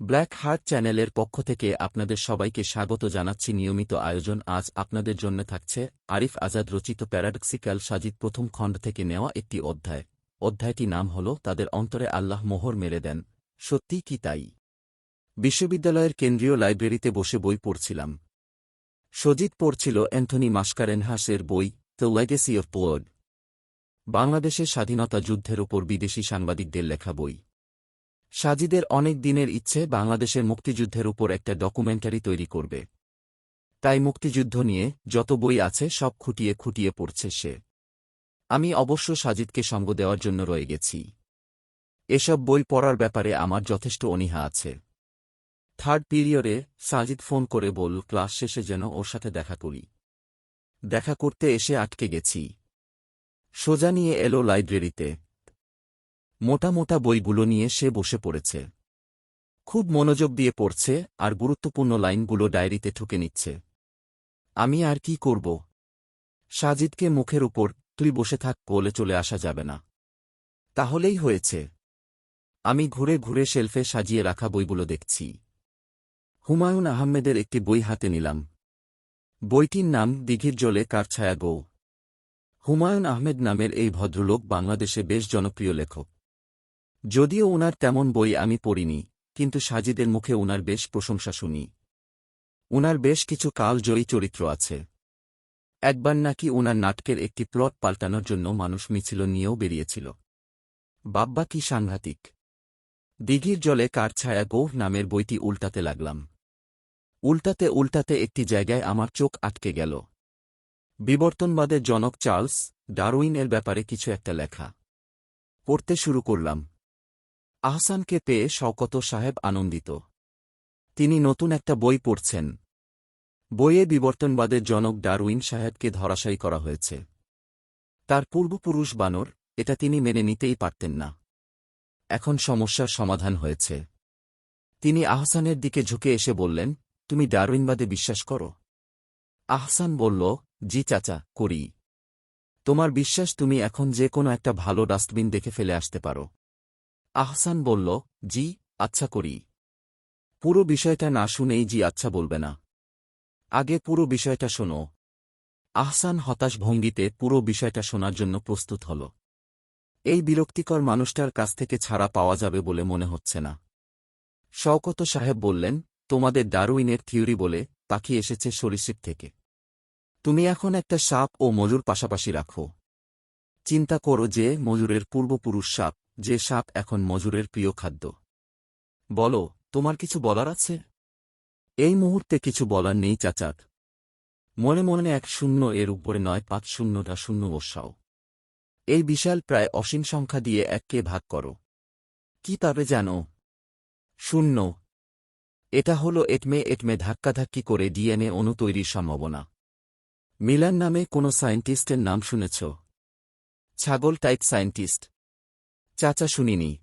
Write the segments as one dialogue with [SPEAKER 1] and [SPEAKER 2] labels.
[SPEAKER 1] Black heart চ্যানেলের পক্ষ থেকে আপনাদের সবাইকে স্বাগত জানাচ্ছি। নিয়মিত আয়োজন আজ আপনাদের জন্য থাকছে আরিফ আজাদ রচিত প্যারাডক্সিক্যাল সাজিদ প্রথম খণ্ড থেকে নেওয়া একটি অধ্যায়। অধ্যায়টি নাম হল, তাদের অন্তরে আল্লাহ মোহর মেরে দেন। সত্যিই কি তাই? বিশ্ববিদ্যালয়ের কেন্দ্রীয় লাইব্রেরিতে বসে বই পড়ছিলাম। সজিত পড়ছিল অ্যান্থনি মাস্কারেনহাসের বই দ্য লেগেসি অফ পোয়ার্ড বাংলাদেশের স্বাধীনতা যুদ্ধের ওপর বিদেশি সাংবাদিকদের লেখা বই। সাজিদের অনেক দিনের ইচ্ছে বাংলাদেশের মুক্তিযুদ্ধের উপর একটা ডকুমেন্টারি তৈরি করবে। তাই মুক্তিযুদ্ধ নিয়ে যত বই আছে সব খুঁটিয়ে খুঁটিয়ে পড়ছে সে। আমি অবশ্য সাজিদকে সঙ্গ দেওয়ার জন্য রয়ে গেছি। এসব বই পড়ার ব্যাপারে আমার যথেষ্ট অনীহা আছে। থার্ড পিরিয়ডে সাজিদ ফোন করে বলল, ক্লাস শেষে যেন ওর সাথে দেখা করি। দেখা করতে এসে আটকে গেছি। সোজা নিয়ে এলো লাইব্রেরিতে। মোটা মোটা বইগুলো নিয়ে সে বসে পড়েছে। খুব মনোযোগ দিয়ে পড়ছে আর গুরুত্বপূর্ণ লাইনগুলো ডায়েরিতে ঠুকে নিচ্ছে। আমি আর কি করব? সাজিদকে মুখের উপর, তুই বসে থাক বলে চলে আসা যাবে না। তাহলেই হয়েছে। আমি ঘুরে ঘুরে শেলফে সাজিয়ে রাখা বইগুলো দেখছি। হুমায়ুন আহমেদের একটি বই হাতে নিলাম। বইটির নাম দিঘির জলে কারছায়া গৌ। হুমায়ুন আহমেদ নামের এই ভদ্রলোক বাংলাদেশে বেশ জনপ্রিয় লেখক। যদিও উনার তেমন বই আমি পড়িনি, কিন্তু সাজিদের মুখে উনার বেশ প্রশংসা শুনি। উনার বেশ কিছু কালজয়ী চরিত্র আছে। একবার নাকি উনার নাটকের একটি প্লট পাল্টানোর জন্য মানুষ মিছিল নিয়েও বেরিয়েছিল। বাব্বা কি সাংঘাতিক। দিঘির জলে কার ছায়া গৌহ নামের বইটি উল্টাতে লাগলাম। উল্টাতে উল্টাতে একটি জায়গায় আমার চোখ আটকে গেল। বিবর্তনবাদের জনক চার্লস ডারউইনের ব্যাপারে কিছু একটা লেখা। পড়তে শুরু করলাম। আহসানকে পেয়ে শওকত সাহেব আনন্দিত। তিনি নতুন একটা বই পড়ছেন। বইয়ে বিবর্তনবাদের জনক ডারউইন সাহেবকে ধরাশায়ী করা হয়েছে। তার পূর্বপুরুষ বানর, এটা তিনি মেনে নিতেই পারতেন না। এখন সমস্যার সমাধান হয়েছে। তিনি আহসানের দিকে ঝুঁকে এসে বললেন, তুমি ডারউইনবাদে বিশ্বাস করো? আহসান বলল, জি চাচা, করি। তোমার বিশ্বাস তুমি এখন যে কোনো একটা ভালো ডাস্টবিন দেখে ফেলে আসতে পারো। আহসান বলল, জি আচ্ছা করি। পুরো বিষয়টা না শুনেই জি আচ্ছা বলবে না। আগে পুরো বিষয়টা শোনো। আহসান হতাশ ভঙ্গিতে পুরো বিষয়টা শোনার জন্য প্রস্তুত হল। এই বিরক্তিকর মানুষটার কাছ থেকে ছাড়া পাওয়া যাবে বলে মনে হচ্ছে না। শওকত সাহেব বললেন, তোমাদের ডারউইনের থিওরি বলে পাখি এসেছে সরীসৃপ থেকে। তুমি এখন একটা সাপ ও মজুর পাশাপাশি রাখো। চিন্তা করো যে মজুরের পূর্বপুরুষ সাপ যে সাপ এখন মজুরের প্রিয় খাদ্য। বলো, তোমার কিছু বলার আছে? এই মুহূর্তে কিছু বলার নেই চাচাত মনে মনে এক শূন্য এর উপরে নয়, পাঁচ শূন্যটা শূন্য বসাও। এই বিশাল প্রায় অসীম সংখ্যা দিয়ে এককে ভাগ করো। কি তবে জানো? শূন্য। এটা হল এটমে এটমে ধাক্কাধাক্কি করে ডিএনএ অণু তৈরির সম্ভাবনা। মিলান নামে কোনো সায়েন্টিস্টের নাম শুনেছ? ছাগল টাইপ সায়েন্টিস্ট। চাচা শুনিনি।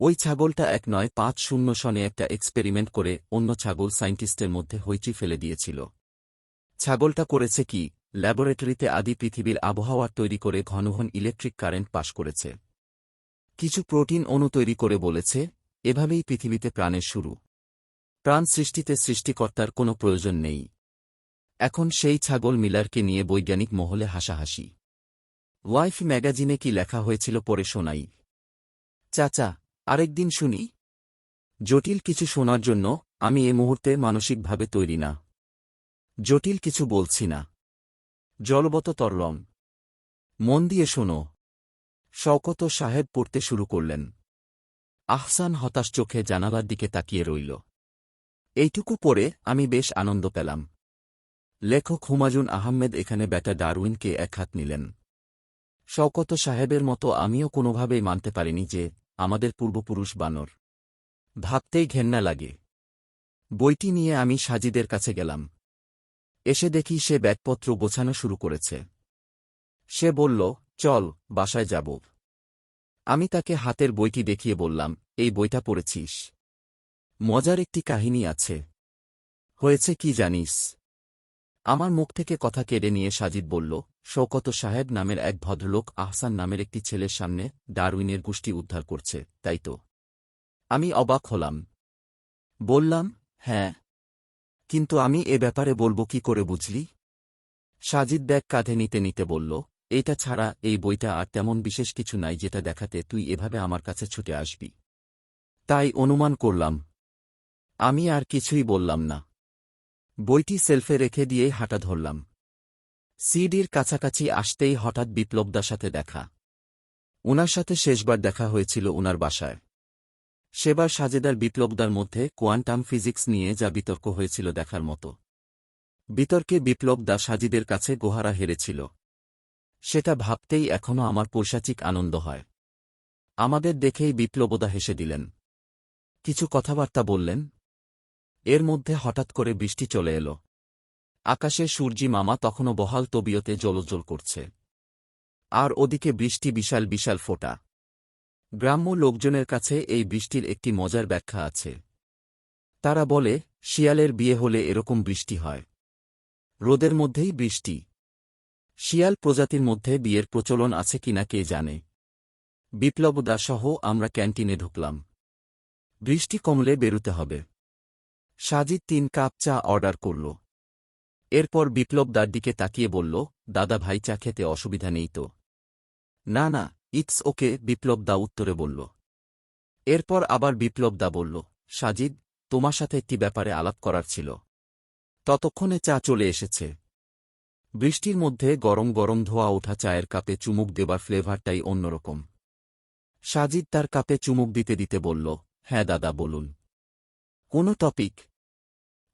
[SPEAKER 1] ওই ছাগলটা এক নয় পাঁচ শূন্য সনে একটা এক্সপেরিমেন্ট করে অন্য ছাগল সায়েন্টিস্টের মধ্যে হইচি ফেলে দিয়েছিল। ছাগলটা করেছে কি? ল্যাবরেটরিতে আদি পৃথিবীর আবহাওয়ার তৈরি করে ঘন ঘন ইলেকট্রিক কারেন্ট পাশ করেছে। কিছু প্রোটিন অণু তৈরি করে বলেছে, এভাবেই পৃথিবীতে প্রাণের শুরু। প্রাণ সৃষ্টিতে সৃষ্টিকর্তার কোনো প্রয়োজন নেই। এখন সেই ছাগল মিলারকে নিয়ে বৈজ্ঞানিক মহলে হাসাহাসি। ওয়াইফ ম্যাগাজিনে কি লেখা হয়েছিল পরে শোনাই। চাচা আরেকদিন শুনি। জটিল কিছু শোনার জন্য আমি এ মুহূর্তে মানসিকভাবে তৈরি না। জটিল কিছু বলছি না। জলবত তরলম। মন দিয়ে শোনো। শওকত সাহেব পড়তে শুরু করলেন। আহসান হতাশ চোখে জানালার দিকে তাকিয়ে রইল। এইটুকু পরে আমি বেশ আনন্দ পেলাম। লেখক হুমাজুন আহমেদ এখানে ব্যাটা ডারউইনকে এক হাত নিলেন। শওকত সাহেবের মতো আমিও কোনোভাবেই মানতে পারিনি যে, আমাদের পূর্বপুরুষ বানর। ভাবতেই ঘেন্না লাগে। বইটি নিয়ে আমি সাজিদের কাছে গেলাম। এসে দেখি সে ব্যাগপত্র গোছানো শুরু করেছে। সে বলল, চল, বাসায় যাব। আমি তাকে হাতের বইটি দেখিয়ে বললাম, এই বইটা পড়েছিস। মজার একটি কাহিনী আছে। হয়েছে কি জানিস? আমার মুখ থেকে কথা কেড়ে নিয়ে সাজিদ বলল শৌকত সাহেব নামের এক ভদ্রলোক আহসান নামের একটি ছেলের সামনে ডারউইনের গোষ্ঠী উদ্ধার করছে, তাই তো? আমি অবাক হলাম। বললাম হ্যাঁ। কিন্তু আমি এ ব্যাপারে বলব কি করে বুঝলি? সাজিদ ব্যাগ কাঁধে নিতে নিতে বলল, এটা ছাড়া এই বইটা আর তেমন বিশেষ কিছু নাই যেটা দেখাতে তুই এভাবে আমার কাছে ছুটে আসবি। তাই অনুমান করলাম। আমি আর কিছুই বললাম না। বইটি সেলফে রেখে দিয়ে হাঁটা ধরলাম। সিডির কাছাকাছি আসতেই হঠাৎ বিপ্লবদার সাথে দেখা। উনার সাথে শেষবার দেখা হয়েছিল উনার বাসায়। সেবার সাজেদার বিপ্লবদার মধ্যে কোয়ান্টাম ফিজিক্স নিয়ে যা বিতর্ক হয়েছিল দেখার মতো। বিতর্কে বিপ্লবদা সাজিদের কাছে গোহারা হেরেছিল। সেটা ভাবতেই এখনও আমার পৈশাচিক আনন্দ হয়। আমাদের দেখেই বিপ্লবদা হেসে দিলেন। কিছু কথাবার্তা বললেন। এর মধ্যে হঠাৎ করে বৃষ্টি চলে এলো। আকাশে সূর্যি মামা তখনও বহাল তবিয়তে জলজল করছে। আর ওদিকে বৃষ্টি বিশাল বিশাল ফোঁটা। গ্রাম্য লোকজনের কাছে এই বৃষ্টির একটি মজার ব্যাখ্যা আছে। তারা বলে, শিয়ালের বিয়ে হলে এরকম বৃষ্টি হয়। রোদের মধ্যেই বৃষ্টি। শিয়াল প্রজাতির মধ্যে বিয়ের প্রচলন আছে কিনা কে জানে। বিপ্লব দাসহ আমরা ক্যান্টিনে ঢুকলাম। বৃষ্টি কমলে বেরুতে হবে। সাজিদ তিন কাপ চা অর্ডার করল। এরপর বিপ্লব দার দিকে তাকিয়ে বলল, দাদা ভাই চা খেতে অসুবিধা নেই তো? না না, ইটস ওকে, বিপ্লব দা উত্তরে বলল। এরপর আবার বিপ্লব দা বলল, সাজিদ, তোমার সাথে একটি ব্যাপারে আলাপ করার ছিল। ততক্ষণে চা চলে এসেছে। বৃষ্টির মধ্যে গরম গরম ধোয়া ওঠা চায়ের কাপে চুমুক দেবার ফ্লেভারটাই অন্যরকম। সাজিদ তার কাপে চুমুক দিতে দিতে বলল হ্যাঁ দাদা, বলুন। কোনো টপিক?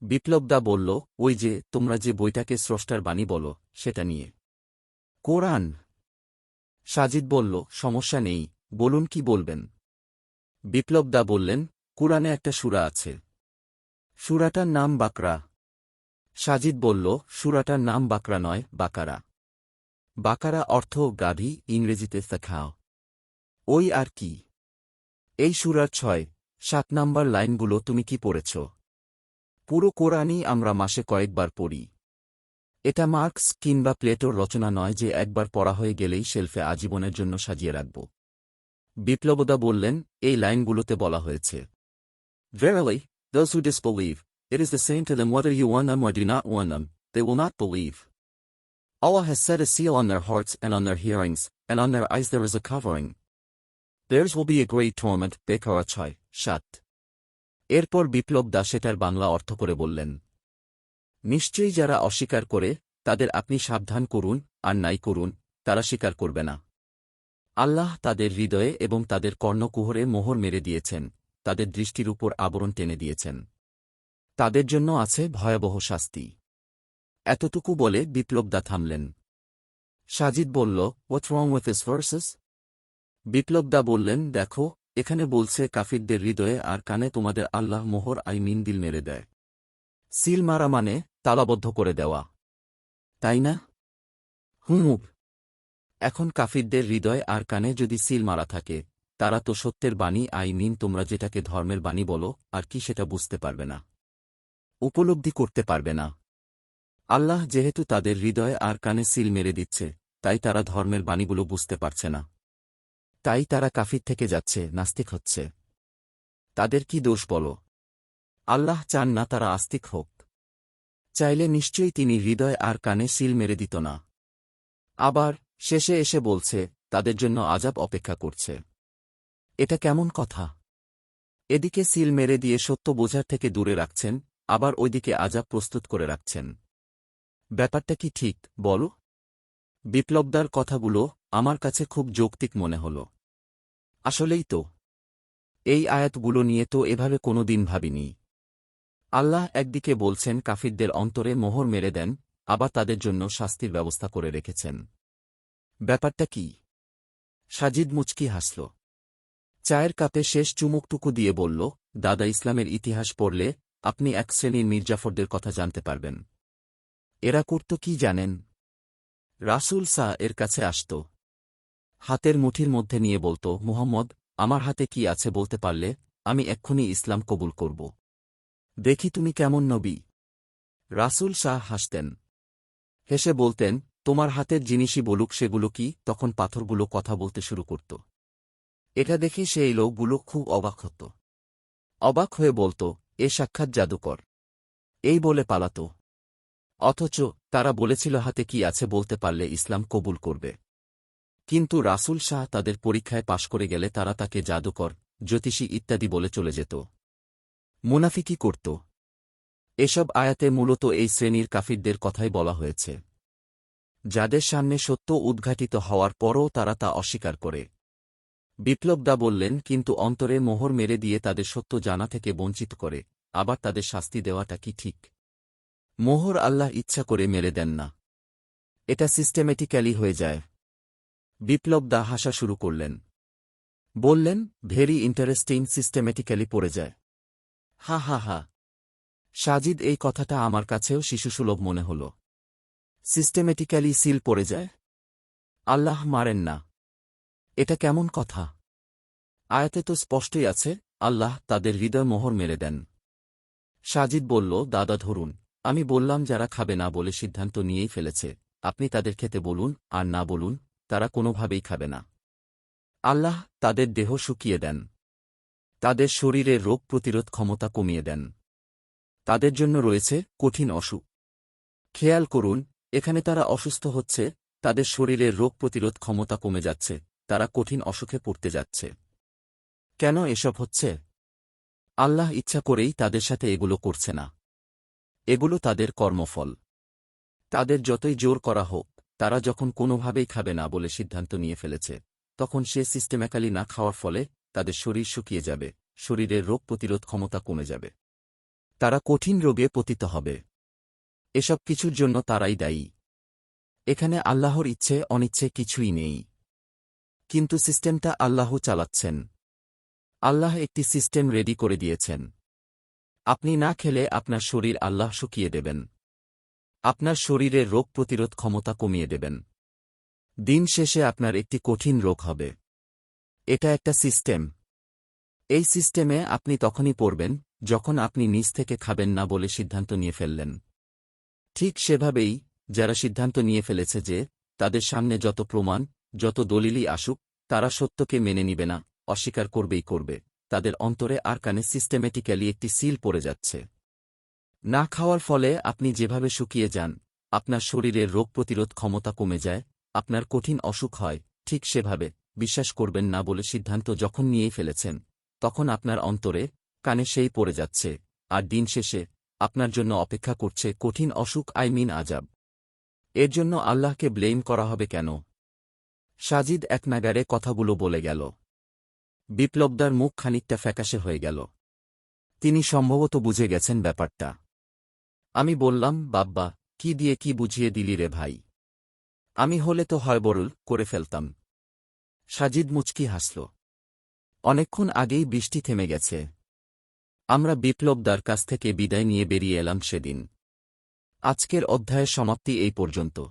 [SPEAKER 1] বিপ্লবদা বলল, ওই যে, তোমরা যে বইটাকে স্রষ্টার বাণী বলো, সেটা নিয়ে। কোরআন। সাজিদ বলল, সমস্যা নেই, বলুন কি বলবেন? বিপ্লবদা বললেন, কুরআনে একটা সুরা আছে। সুরাটার নাম বাকরা। সাজিদ বলল, সুরাটার নাম বাকরা নয়, বাকারা। বাকারা অর্থ গাভী ইংরেজিতে সাখাও। ওই আর কি। এই সুরার ছয়, সাত নাম্বার লাইনগুলো তুমি কি পড়েছ? পুরো কোরআনই আমরা মাসে কয়েকবার পড়ি এটা মার্কস কিংবা প্লেটোর রচনা নয় যে একবার পড়া হয়ে গেলেই শেলফে আজীবনের জন্য সাজিয়ে রাখব বিপ্লবদা বললেন এই লাইনগুলোতে বলা হয়েছে Verily, those who disbelieve, it is the same to them whether you warn them or do not warn them, they will not believe. Allah has set a seal on their hearts and on their hearings, and on their eyes there is a covering. Theirs will be a great torment, Bekara Chai, Shat. এরপর বিপ্লব দাস সেটার বাংলা অর্থ করে বললেন, নিশ্চয়ই যারা অস্বীকার করে, তাদের আপনি সাবধান করুন, আর নাই করুন, তারা স্বীকার করবে না। আল্লাহ তাদের হৃদয়ে এবং তাদের কর্ণকুহরে মোহর মেরে দিয়েছেন, তাদের দৃষ্টির উপর আবরণ টেনে দিয়েছেন। তাদের জন্য আছে ভয়াবহ শাস্তি। এতটুকু বলে বিপ্লবদা থামলেন। সাজিদ বলল what's wrong with is versus বিপ্লবদা বললেন, দেখো এখানে বলছে, কাফিরদের হৃদয়ে আর কানে তোমাদের আল্লাহ মোহর, আই মিন, দিল মেরে দেয়। সিল মারা মানে তালাবদ্ধ করে দেওয়া। তাই না? হুম এখন কাফিরদের হৃদয় আর কানে যদি সিল মারা থাকে, তারা তো সত্যের বাণী, আই মিন, তোমরা যেটাকে ধর্মের বাণী বলো, আর কি সেটা বুঝতে পারবে না। উপলব্ধি করতে পারবে না। আল্লাহ যেহেতু তাদের হৃদয় আর কানে সিল মেরে দিচ্ছে, তাই তারা ধর্মের বাণীগুলো বুঝতে পারছে না। তাই তারা কাফির থেকে যাচ্ছে, নাস্তিক হচ্ছে। তাদের কি দোষ বলো? আল্লাহ চান না তারা আস্তিক হোক। চাইলে নিশ্চয়ই তিনি হৃদয় আর কানে সিল মেরে দিত না। আবার শেষে এসে বলছে, তাদের জন্য আজাব অপেক্ষা করছে। এটা কেমন কথা? এদিকে সিল মেরে দিয়ে সত্য বোঝার থেকে দূরে রাখছেন, আবার ওইদিকে আজাব প্রস্তুত করে রাখছেন। ব্যাপারটা কি ঠিক, বল? বিপ্লবদার কথাগুলো আমার কাছে খুব যৌক্তিক মনে হল। আসলেই তো। এই আয়াতগুলো নিয়ে তো এভাবে কোনো দিন ভাবিনি। আল্লাহ একদিকে বলছেন, কাফিরদের অন্তরে মোহর মেরে দেন, আবার তাদের জন্য শাস্তির ব্যবস্থা করে রেখেছেন। ব্যাপারটা কি? সাজিদ মুচকি হাসল। চায়ের কাপে শেষ চুমুকটুকু দিয়ে বলল, দাদা ইসলামের ইতিহাস পড়লে আপনি এক শ্রেণির মির্জাফরদের কথা জানতে পারবেন। এরা করত কি জানেন? রাসুল সা এর কাছে আসত। হাতের মুঠির মধ্যে নিয়ে বলতো, মুহাম্মদ, আমার হাতে কি আছে বলতে পারলে আমি এক্ষুনি ইসলাম কবুল করব। দেখি তুমি কেমন নবী। রাসুল শাহ হাসতেন। হেসে বলতেন, তোমার হাতের জিনিসই বলুক সেগুলো কি? তখন পাথরগুলো কথা বলতে শুরু করত। এটা দেখে সেই লোকগুলো খুব অবাক হত। অবাক হয়ে বলত, এ সাক্ষাৎ জাদুকর। এই বলে পালাত। অথচ তারা বলেছিল হাতে কি আছে বলতে পারলে ইসলাম কবুল করবে। কিন্তু রাসূল শাহ তাদের পরীক্ষায় পাশ করে গেলে তারা তাকে জাদুকর, জ্যোতিষী ইত্যাদি বলে চলে যেত। মুনাফিকি করত। এসব আয়াতে মূলত এই শ্রেণির কাফিরদের কথাই বলা হয়েছে। যাদের সামনে সত্য উদ্ঘাটিত হওয়ার পরও তারা তা অস্বীকার করে। বিপ্লবদা বললেন, কিন্তু অন্তরে মোহর মেরে দিয়ে তাদের সত্য জানা থেকে বঞ্চিত করে, আবার তাদের শাস্তি দেওয়াটা কি ঠিক? মোহর আল্লাহ ইচ্ছা করে মেরে দেন না। এটা সিস্টেমেটিক্যালি হয়ে যায়। বিপ্লবদা হাসা শুরু করলেন। বললেন, ভেরি ইন্টারেস্টিং সিস্টেমেটিক্যালি পড়ে যায়। হা হা হা। সাজিদ এই কথাটা আমার কাছেও শিশুসুলভ মনে হল। সিস্টেমেটিক্যালি সিল পড়ে যায়? আল্লাহ মারেন না। এটা কেমন কথা? আয়াতে তো স্পষ্টই আছে, আল্লাহ তাদের হৃদয় মোহর মেরে দেন। সাজিদ বলল, দাদা ধরুন, আমি বললাম যারা খাবে না বলে সিদ্ধান্ত নিয়েই ফেলেছে, আপনি তাদের খেতে বলুন আর না বলুন তারা কোনোভাবেই খাবে না। আল্লাহ তাদের দেহ শুকিয়ে দেন। তাদের শরীরে রোগ প্রতিরোধ ক্ষমতা কমিয়ে দেন। তাদের জন্য রয়েছে কঠিন অসুখ খেয়াল করুন, এখানে তারা অসুস্থ হচ্ছে, তাদের শরীরের রোগ প্রতিরোধ ক্ষমতা কমে যাচ্ছে, তারা কঠিন অসুখে পড়তে যাচ্ছে। কেন এসব হচ্ছে? আল্লাহ ইচ্ছা করেই তাদের সাথে এগুলো করছে না। এগুলো তাদের কর্মফল। তাদের যতই জোর করা হোক তারা যখন কোনোভাবেই খাবে না বলে সিদ্ধান্ত নিয়ে ফেলেছে, তখন সে সিস্টেম্যাকালি না খাওয়ার ফলে তাদের শরীর শুকিয়ে যাবে, শরীরের রোগ প্রতিরোধ ক্ষমতা কমে যাবে। তারা কঠিন রোগে পতিত হবে। এসব কিছুর জন্য তারাই দায়ী। এখানে আল্লাহর ইচ্ছে অনিচ্ছে কিছুই নেই। কিন্তু সিস্টেমটা আল্লাহ চালাচ্ছেন। আল্লাহ একটি সিস্টেম রেডি করে দিয়েছেন। আপনি না খেলে আপনার শরীর আল্লাহ শুকিয়ে দেবেন। আপনার শরীরের রোগ প্রতিরোধ ক্ষমতা কমিয়ে দেবেন। দিন শেষে আপনার একটি কঠিন রোগ হবে। এটা একটা সিস্টেম। এই সিস্টেমে আপনি তখনই পড়বেন, যখন আপনি নিজ থেকে খাবেন না বলে সিদ্ধান্ত নিয়ে ফেললেন। ঠিক সেভাবেই, যারা সিদ্ধান্ত নিয়ে ফেলেছে যে, তাদের সামনে যত প্রমাণ, যত দলিলই আসুক, তারা সত্যকে মেনে নিবে না, অস্বীকার করবেই করবে। তাদের অন্তরে আর কানে সিস্টেমেটিক্যালি একটি সিল পড়ে যাচ্ছে। না খাওয়ার ফলে আপনি যেভাবে শুকিয়ে যান, আপনার শরীরের রোগ প্রতিরোধ ক্ষমতা কমে যায়, আপনার কঠিন অসুখ হয়, ঠিক সেভাবে, বিশ্বাস করবেন না বলে সিদ্ধান্ত যখন নিয়েই ফেলেছেন, তখন আপনার অন্তরে, কানে সেই পড়ে যাচ্ছে, আর দিন শেষে, আপনার জন্য অপেক্ষা করছে কঠিন অসুখ, আই মিন আজাব এর জন্য আল্লাহকে ব্লেম করা হবে কেন? সাজিদ এক নাগারে কথাগুলো বলে গেল। বিপ্লবদার মুখ খানিকটা ফ্যাকাশে হয়ে গেল। তিনি সম্ভবত বুঝে গেছেন ব্যাপারটা। আমি বললাম, বাব্বা, কি দিয়ে কি বুঝিয়ে দিলি রে ভাই? আমি হলে তো হয় বরুল করে ফেলতাম। সাজিদ মুচকি হাসল। অনেকক্ষণ আগেই বৃষ্টি থেমে গেছে। আমরা বিপ্লবদার কাছ থেকে বিদায় নিয়ে বেরিয়ে এলাম সেদিন। আজকের অধ্যায়ের সমাপ্তি এই পর্যন্ত।